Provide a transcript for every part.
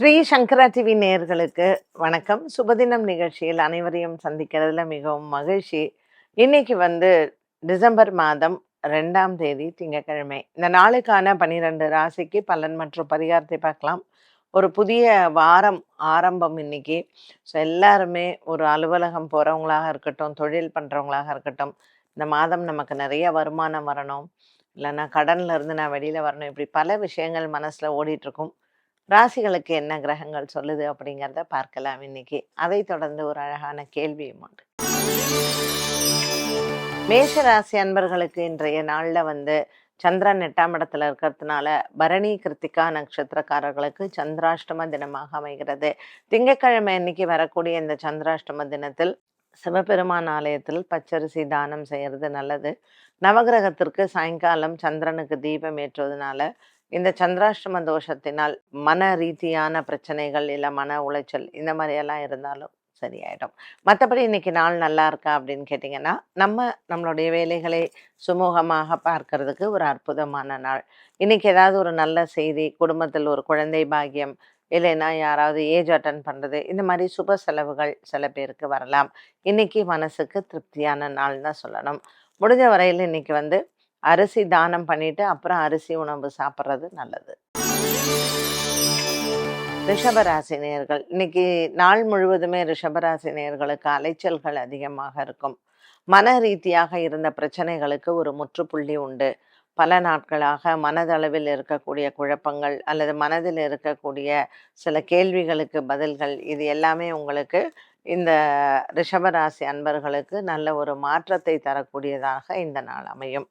ஸ்ரீ சங்கரா TV நேயர்களுக்கு வணக்கம். சுபதினம் நிகழ்ச்சியில் அனைவரையும் சந்திக்கிறதுல மிகவும் மகிழ்ச்சி. இன்னைக்கு வந்து டிசம்பர் மாதம் ரெண்டாம் தேதி திங்கட்கிழமை. இந்த நாளுக்கான பன்னிரெண்டு ராசிக்கு பலன் மற்றும் பரிகாரத்தை பார்க்கலாம். ஒரு புதிய வாரம் ஆரம்பம் இன்னைக்கு. ஸோ எல்லாருமே ஒரு அலுவலகம் போகிறவங்களாக இருக்கட்டும் தொழில் பண்ணுறவங்களாக இருக்கட்டும் இந்த மாதம் நமக்கு நிறைய வருமானம் வரணும். இல்லைன்னா கடன்ல இருந்து நான் வெளியில் வரணும். இப்படி பல விஷயங்கள் மனசில் ஓடிட்டு இருக்கும். ராசிகளுக்கு என்ன கிரகங்கள் சொல்லுது அப்படிங்கிறத பார்க்கலாம் இன்னைக்கு. அதை தொடர்ந்து ஒரு அழகான கேள்வியும் உண்டு. மேஷ ராசி அன்பர்களுக்கு இன்றைய நாளில் வந்து சந்திரன் எட்டாம் இடத்துல இருக்கிறதுனால பரணி கிருத்திகா நட்சத்திரக்காரர்களுக்கு சந்திராஷ்டம தினமாக அமைகிறது. திங்கட்கிழமை அன்னைக்கு வரக்கூடிய இந்த சந்திராஷ்டம தினத்தில் சிவபெருமான் ஆலயத்தில் பச்சரிசி தானம் செய்கிறது நல்லது. நவகிரகத்திற்கு சாயங்காலம் சந்திரனுக்கு தீபம் ஏற்றுவதனால இந்த சந்திராஷ்டம தோஷத்தினால் மன ரீதியான பிரச்சனைகள் இல்லை மன உளைச்சல் இந்த மாதிரியெல்லாம் இருந்தாலும் சரியாயிடும். மற்றபடி இன்னைக்கு நாள் நல்லா இருக்கா அப்படின்னு கேட்டிங்கன்னா நம்ம நம்மளுடைய வேலைகளை சுமூகமாக பார்க்கறதுக்கு ஒரு அற்புதமான நாள். இன்னைக்கு ஏதாவது ஒரு நல்ல செய்தி குடும்பத்தில் ஒரு குழந்தை பாக்கியம் இல்லைன்னா யாராவது ஏஜ் அட்டன் பண்ணுறது இந்த மாதிரி சுப செலவுகள் சில பேருக்கு வரலாம். இன்றைக்கி மனசுக்கு திருப்தியான நாள் தான் சொல்லணும். முடிஞ்ச வரையில் இன்றைக்கி வந்து அரிசி தானம் பண்ணிட்டு அப்புறம் அரிசி உணவு சாப்பிட்றது நல்லது. ரிஷபராசி நேர்கள். இன்னைக்கு நாள் முழுவதுமே ரிஷபராசி நேர்களுக்கு அலைச்சல்கள் அதிகமாக இருக்கும். மன ரீதியாக இருந்த பிரச்சனைகளுக்கு ஒரு முற்றுப்புள்ளி உண்டு. பல நாட்களாக மனதளவில் இருக்கக்கூடிய குழப்பங்கள் அல்லது மனதில் இருக்கக்கூடிய சில கேள்விகளுக்கு பதில்கள் இது எல்லாமே உங்களுக்கு இந்த ரிஷபராசி அன்பர்களுக்கு நல்ல ஒரு மாற்றத்தை தரக்கூடியதாக இந்த நாள் அமையும்.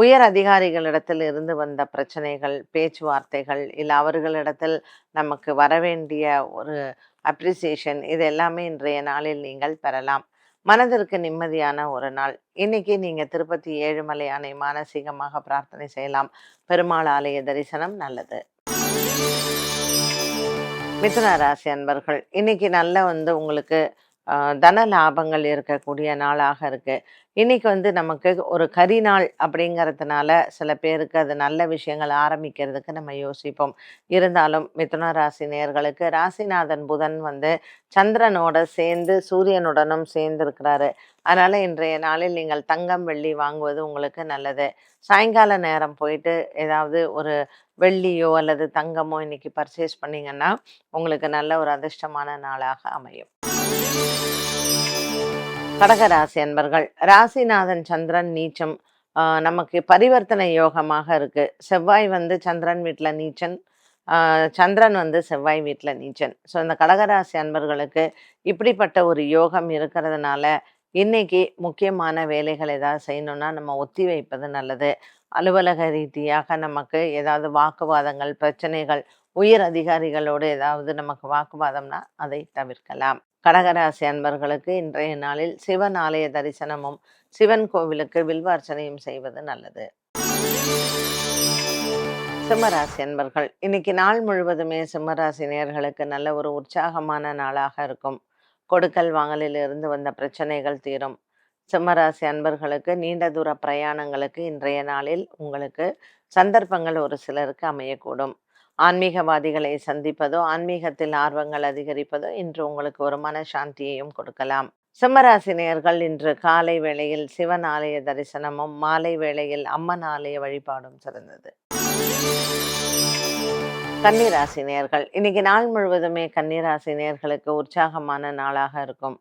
உயர் அதிகாரிகளிடத்தில் இருந்து வந்த பிரச்சனைகள் பேச்சுவார்த்தைகள் இல்லை அவர்களிடத்தில் நமக்கு வரவேண்டிய ஒரு அப்ரிசியேஷன் இது எல்லாமே இன்றைய நாளில் நீங்கள் பெறலாம். மனதிற்கு நிம்மதியான ஒரு நாள். இன்னைக்கு நீங்க திருப்பதி ஏழுமலையானை மானசீகமாக பிரார்த்தனை செய்யலாம். பெருமாள் ஆலய தரிசனம் நல்லது. மிதுன ராசி அன்பர்கள் இன்னைக்கு நல்ல வந்து உங்களுக்கு தன லாபங்கள் இருக்கக்கூடிய நாளாக இருக்கு. இன்னைக்கு வந்து நமக்கு ஒரு கரி நாள் அப்படிங்கிறதுனால சில பேருக்கு அது நல்ல விஷயங்கள் ஆரம்பிக்கிறதுக்கு நம்ம யோசிப்போம். இருந்தாலும் மிதுன ராசி நேர்களுக்கு ராசிநாதன் புதன் வந்து சந்திரனோட சேர்ந்து சூரியனுடனும் சேர்ந்து இருக்கிறாரு அதனால இன்றைய நாளில் நீங்கள் தங்கம் வெள்ளி வாங்குவது உங்களுக்கு நல்லது. சாயங்கால நேரம் போயிட்டு ஏதாவது ஒரு வெள்ளியோ அல்லது தங்கமோ இன்னைக்கு பர்ச்சேஸ் பண்ணீங்கன்னா உங்களுக்கு நல்ல ஒரு அதிர்ஷ்டமான நாளாக அமையும். கடகராசி அன்பர்கள் ராசிநாதன் சந்திரன் நீச்சம் நமக்கு பரிவர்த்தனை யோகமாக இருக்கு. செவ்வாய் வந்து சந்திரன் வீட்டில் நீச்சன் சந்திரன் வந்து செவ்வாய் வீட்டில் நீச்சன். ஸோ இந்த கடகராசி அன்பர்களுக்கு இப்படிப்பட்ட ஒரு யோகம் இருக்கிறதுனால இன்னைக்கு முக்கியமான வேலைகள் ஏதாவது செய்யணும்னா நம்ம ஒத்தி வைப்பது நல்லது. அலுவலக ரீதியாக நமக்கு ஏதாவது வாக்குவாதங்கள் பிரச்சனைகள் உயர் அதிகாரிகளோடு ஏதாவது நமக்கு வாக்குவாதம்னா அதை தவிர்க்கலாம். கடகராசி அன்பர்களுக்கு இன்றைய நாளில் சிவன் ஆலய தரிசனமும் சிவன் கோவிலுக்கு வில்வார்ச்சனையும் செய்வது நல்லது. சிம்மராசி அன்பர்கள் இன்னைக்கு நாள் முழுவதுமே சிம்மராசி நேர்களுக்கு நல்ல ஒரு உற்சாகமான நாளாக இருக்கும். கொடுக்கல் வாங்கலில் இருந்து வந்த பிரச்சனைகள் தீரும். சிம்மராசி அன்பர்களுக்கு நீண்ட தூர பிரயாணங்களுக்கு இன்றைய நாளில் உங்களுக்கு சந்தர்ப்பங்கள் ஒரு சிலருக்கு அமையக்கூடும். ஆன்மீகவாதிகளை சந்திப்பதோ ஆன்மீகத்தில் ஆர்வங்கள் அதிகரிப்பதோ இன்று உங்களுக்கு ஒரு மன சாந்தியையும் கொடுக்கலாம். சிம்மராசினியர்கள் இன்று காலை வேளையில் சிவன் ஆலய தரிசனமும் மாலை வேளையில் அம்மன் ஆலய வழிபாடும் சிறந்தது. கன்னிராசி நேர்கள் இன்னைக்கு நாள் முழுவதுமே கன்னிராசி நேர்களுக்கு உற்சாகமான நாளாக இருக்கும்.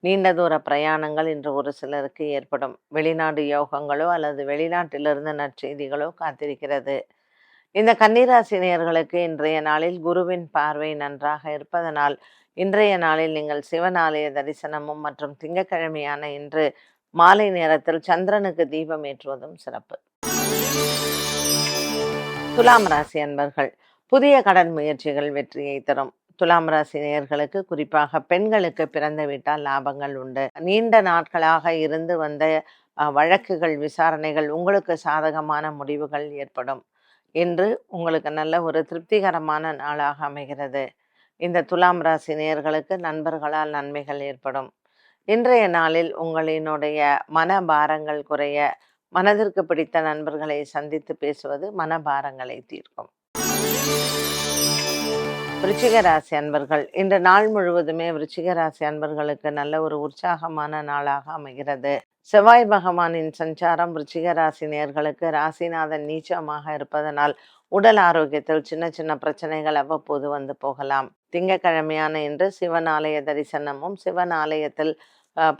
நீண்ட தூர பிரயாணங்கள் இன்று ஒரு சிலருக்கு ஏற்படும். வெளிநாடு யோகங்களோ அல்லது வெளிநாட்டிலிருந்து நற்செய்திகளோ காத்திருக்கிறது. இந்த கன்னிராசினியர்களுக்கு இன்றைய நாளில் குருவின் பார்வை நன்றாக இருப்பதனால் இன்றைய நாளில் நீங்கள் சிவன் ஆலய தரிசனமும் மற்றும் திங்கட்கிழமையான இன்று மாலை நேரத்தில் சந்திரனுக்கு தீபம் ஏற்றுவதும் சிறப்பு. துலாம் ராசி அன்பர்கள் புதிய கடன் முயற்சிகள் வெற்றியை தரும். துலாம் ராசி நேயர்களுக்கு குறிப்பாக பெண்களுக்கு பிறந்த வீட்டால் லாபங்கள் உண்டு. நீண்ட நாட்களாக இருந்து வந்த வழக்குகள் விசாரணைகள் உங்களுக்கு சாதகமான முடிவுகள் ஏற்படும். இன்று உங்களுக்கு நல்ல ஒரு திருப்திகரமான நாளாக அமைகிறது. இந்த துலாம் ராசி நேயர்களுக்கு நண்பர்களால் நன்மைகள் ஏற்படும். இன்றைய நாளில் உங்களினுடைய மன பாரங்கள் குறைய மனதிற்கு பிடித்த நண்பர்களை சந்தித்து பேசுவது மனபாரங்களை தீர்க்கும். விருச்சிக ராசி அன்பர்கள் இன்று நாள் முழுவதுமே விருச்சிக ராசி அன்பர்களுக்கு நல்ல ஒரு உற்சாகமான நாளாக அமைகிறது. செவ்வாய் பகவானின் சஞ்சாரம் விருச்சிக ராசி நேர்களுக்கு ராசிநாதன் நீச்சமாக இருப்பதனால் உடல் ஆரோக்கியத்தில் சின்ன சின்ன பிரச்சனைகள் அவ்வப்போது வந்து போகலாம். திங்கக்கிழமையான இன்று சிவன் ஆலய தரிசனமும் சிவன் ஆலயத்தில்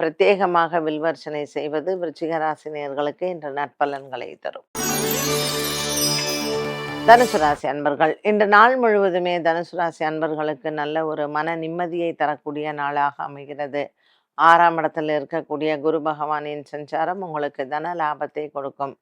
பிரத்யேகமாக வில்வர்ச்சனை செய்வது விருச்சிக ராசி நேர்களுக்கு இன்று நற்பலன்களை தரும். தனுசு ராசி அன்பர்கள் இன்று நாள் முழுவதுமே தனுசு ராசி அன்பர்களுக்கு நல்ல ஒரு மன நிம்மதியை தரக்கூடிய நாளாக அமைகிறது. ஆறாம் இடத்தில் இருக்கக்கூடிய குரு பகவானின் சஞ்சாரம் உங்களுக்கு தன லாபத்தை கொடுக்கும்.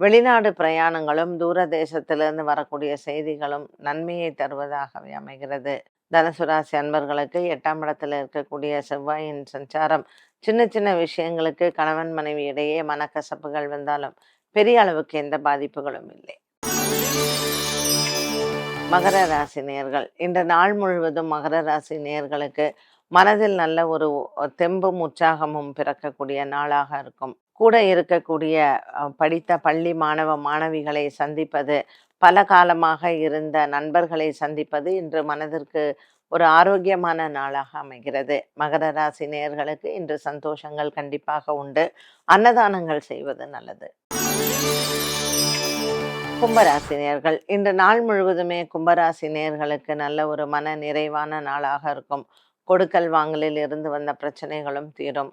வெளிநாடு பிரயாணங்களும் தூர தேசத்திலிருந்து வரக்கூடிய செய்திகளும் நன்மையை தருவதாகவே அமைகிறது. தனுசுராசி அன்பர்களுக்கு எட்டாம் இடத்தில் இருக்கக்கூடிய செவ்வாயின் சஞ்சாரம் சின்ன சின்ன விஷயங்களுக்கு கணவன் மனைவி இடையே மனக்கசப்புகள் வந்தாலும் பெரிய அளவுக்கு எந்த பாதிப்புகளும் இல்லை. மகர ராசி நேர்கள். இன்று நாள் முழுவதும் மகர ராசி நேர்களுக்கு மனதில் நல்ல ஒரு தெம்பும் உற்சாகமும் பிறக்கக்கூடிய நாளாக இருக்கும். கூட இருக்கக்கூடிய படித்த பள்ளி மாணவ மாணவிகளை சந்திப்பது பல காலமாக இருந்த நண்பர்களை சந்திப்பது இன்று மனதிற்கு ஒரு ஆரோக்கியமான நாளாக அமைகிறது. மகர ராசி நேயர்களுக்கு இன்று சந்தோஷங்கள் கண்டிப்பாக உண்டு. அன்னதானங்கள் செய்வது நல்லது. கும்பராசி நேர்கள் இன்று நாள் முழுவதுமே கும்பராசி நேர்களுக்கு நல்ல ஒரு மன நிறைவான நாளாக இருக்கும். கொடுக்கல் வாங்கலில் இருந்து வந்த பிரச்சனைகளும் தீரும்.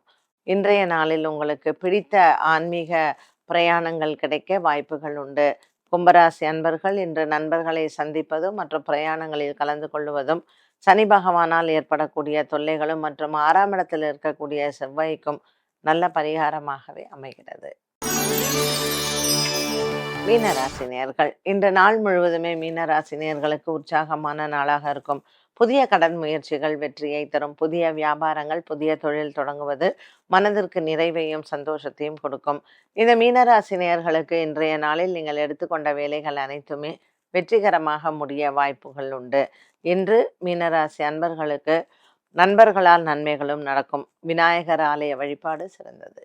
இன்றைய நாளில் உங்களுக்கு பிடித்த ஆன்மீக பிரயாணங்கள் கிடைக்க வாய்ப்புகள் உண்டு. கும்பராசி அன்பர்கள் இன்று நண்பர்களை சந்திப்பதும் மற்றும் பிரயாணங்களில் கலந்து கொள்வதும் சனி பகவானால் ஏற்படக்கூடிய தொல்லைகளும் மற்றும் ஆறாம் இடத்தில் இருக்கக்கூடிய செவ்வாய்க்கும் நல்ல பரிகாரமாகவே அமைகிறது. மீனராசினியர்கள் இன்று நாள் முழுவதுமே மீனராசினியர்களுக்கு உற்சாகமான நாளாக இருக்கும். புதிய கடன் முயற்சிகள் வெற்றியை தரும் புதிய வியாபாரங்கள் புதிய தொழில் தொடங்குவது மனதிற்கு நிறைவையும் சந்தோஷத்தையும் கொடுக்கும். இந்த மீனராசினியர்களுக்கு இன்றைய நாளில் நீங்கள் எடுத்துக்கொண்ட வேலைகள் அனைத்துமே வெற்றிகரமாக முடிய வாய்ப்புகள் உண்டு. இன்று மீனராசி அன்பர்களுக்கு நண்பர்களால் நன்மைகளும் நடக்கும். விநாயகர் ஆலய வழிபாடு சிறந்தது.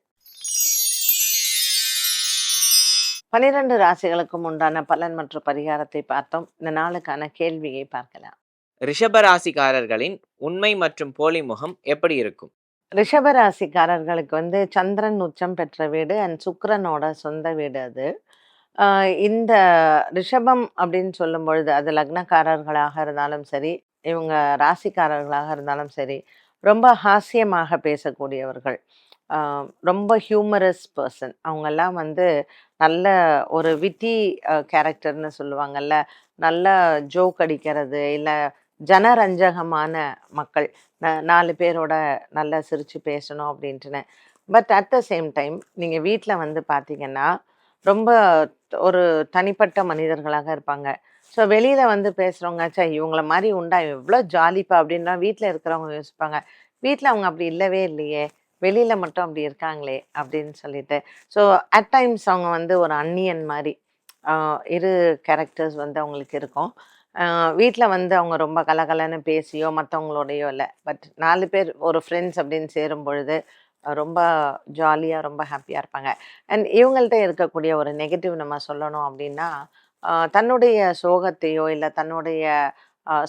பனிரெண்டு ராசிகளுக்கும் உண்டான பலன் மற்றும் பரிகாரத்தை பார்த்தோம். இந்த நாளுக்கான கேள்வியை பார்க்கலாம். ரிஷபராசிக்காரர்களின் உண்மை மற்றும் போலி முகம் எப்படி இருக்கும்? ரிஷபராசிக்காரர்களுக்கு வந்து சந்திரன் உச்சம் பெற்ற வீடு அண்ட் சுக்கரனோட சொந்த வீடு அது. இந்த ரிஷபம் அப்படின்னு சொல்லும் பொழுது அது லக்னக்காரர்களாக இருந்தாலும் சரி இவங்க ராசிக்காரர்களாக இருந்தாலும் சரி ரொம்ப ஹாஸ்யமாக பேசக்கூடியவர்கள். ரொம்ப ஹியூமரஸ் பர்சன் அவங்கெல்லாம் வந்து நல்ல ஒரு விட்டி கேரக்டர்னு சொல்லுவாங்கல்ல நல்ல ஜோக் அடிக்கிறது இல்லை ஜனரஞ்சகமான மக்கள். நாலு பேரோட நல்லா சிரித்து பேசணும் அப்படின்ட்டுன்னு. But at the same time நீங்கள் வீட்டில் வந்து பார்த்தீங்கன்னா ரொம்ப ஒரு தனிப்பட்ட மனிதர்களாக இருப்பாங்க. ஸோ வெளியில் வந்து பேசுகிறவங்க சே இவங்கள மாதிரி உண்டா? எவ்வளோ ஜாலிப்பா? அப்படின்னா வீட்டில் இருக்கிறவங்க யோசிப்பாங்க. வீட்டில் அவங்க அப்படி இல்லவே இல்லையே. வெளியில் மட்டும் அப்படி இருக்காங்களே? அப்படின்னு சொல்லிட்டு. ஸோ அட் டைம்ஸ் அவங்க வந்து ஒரு அன்னியன் மாதிரி இரு கேரக்டர்ஸ் வந்து அவங்களுக்கு இருக்கும். வீட்டில் வந்து அவங்க ரொம்ப கலகலன்னு பேசியோ மற்றவங்களோடையோ இல்லை. பட் நாலு பேர் ஒரு ஃப்ரெண்ட்ஸ் அப்படின்னு சேரும் பொழுது ரொம்ப ஜாலியாக ரொம்ப ஹாப்பியாக இருப்பாங்க. அண்ட் இவங்கள்ட்ட இருக்கக்கூடிய ஒரு நெகட்டிவ் நம்ம சொல்லணும் அப்படின்னா தன்னுடைய சோகத்தையோ இல்லை தன்னுடைய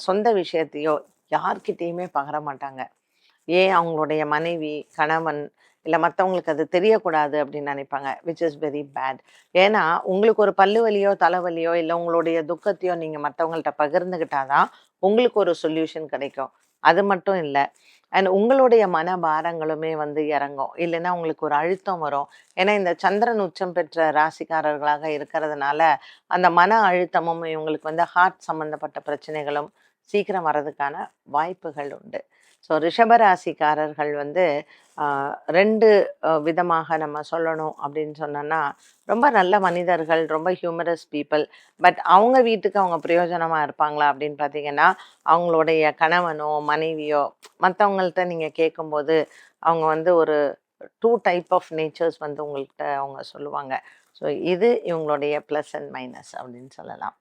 சொந்த விஷயத்தையோ யார்கிட்டேயுமே பகர மாட்டாங்க. ஏன்? அவங்களுடைய மனைவி கணவன் இல்லை மற்றவங்களுக்கு அது தெரியக்கூடாது அப்படின்னு நினைப்பாங்க விச் இஸ் வெரி பேட் ஏன்னா உங்களுக்கு ஒரு பல்லு வலியோ தலைவலியோ இல்லை உங்களுடைய துக்கத்தையோ நீங்கள் மற்றவங்கள்ட்ட பகிர்ந்துக்கிட்டாதான் உங்களுக்கு ஒரு சொல்யூஷன் கிடைக்கும். அது மட்டும் இல்லை அண்ட் உங்களுடைய மன பாரங்களுமே வந்து இறங்கும். இல்லைன்னா உங்களுக்கு ஒரு அழுத்தம் வரும். ஏன்னா இந்த சந்திரன் உச்சம் பெற்ற ராசிக்காரர்களாக இருக்கிறதுனால அந்த மன அழுத்தமும் இவங்களுக்கு வந்து ஹார்ட் சம்மந்தப்பட்ட பிரச்சனைகளும் சீக்கிரம் வர்றதுக்கான வாய்ப்புகள் உண்டு. ஸோ ரிஷபராசிக்காரர்கள் வந்து ரெண்டு விதமாக நம்ம சொல்லணும் அப்படின்னு சொன்னோன்னா ரொம்ப நல்ல மனிதர்கள் ரொம்ப ஹியூமரஸ் பீப்புள் பட் அவங்க வீட்டுக்கு அவங்க பிரயோஜனமாக இருப்பாங்களா அப்படின்னு பார்த்தீங்கன்னா அவங்களுடைய கணவனோ மனைவியோ மற்றவங்கள்ட்ட நீங்கள் கேட்கும்போது அவங்க வந்து ஒரு டூ டைப் ஆஃப் நேச்சர்ஸ் வந்து உங்கள்கிட்ட அவங்க சொல்லுவாங்க. ஸோ இது இவங்களுடைய ப்ளஸ் அண்ட் மைனஸ் அப்படின்னு சொல்லலாம்.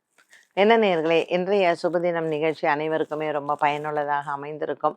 என்ன நேர்களே இன்றைய சுபதினம் நிகழ்ச்சி அனைவருக்குமே ரொம்ப பயனுள்ளதாக அமைந்திருக்கும்.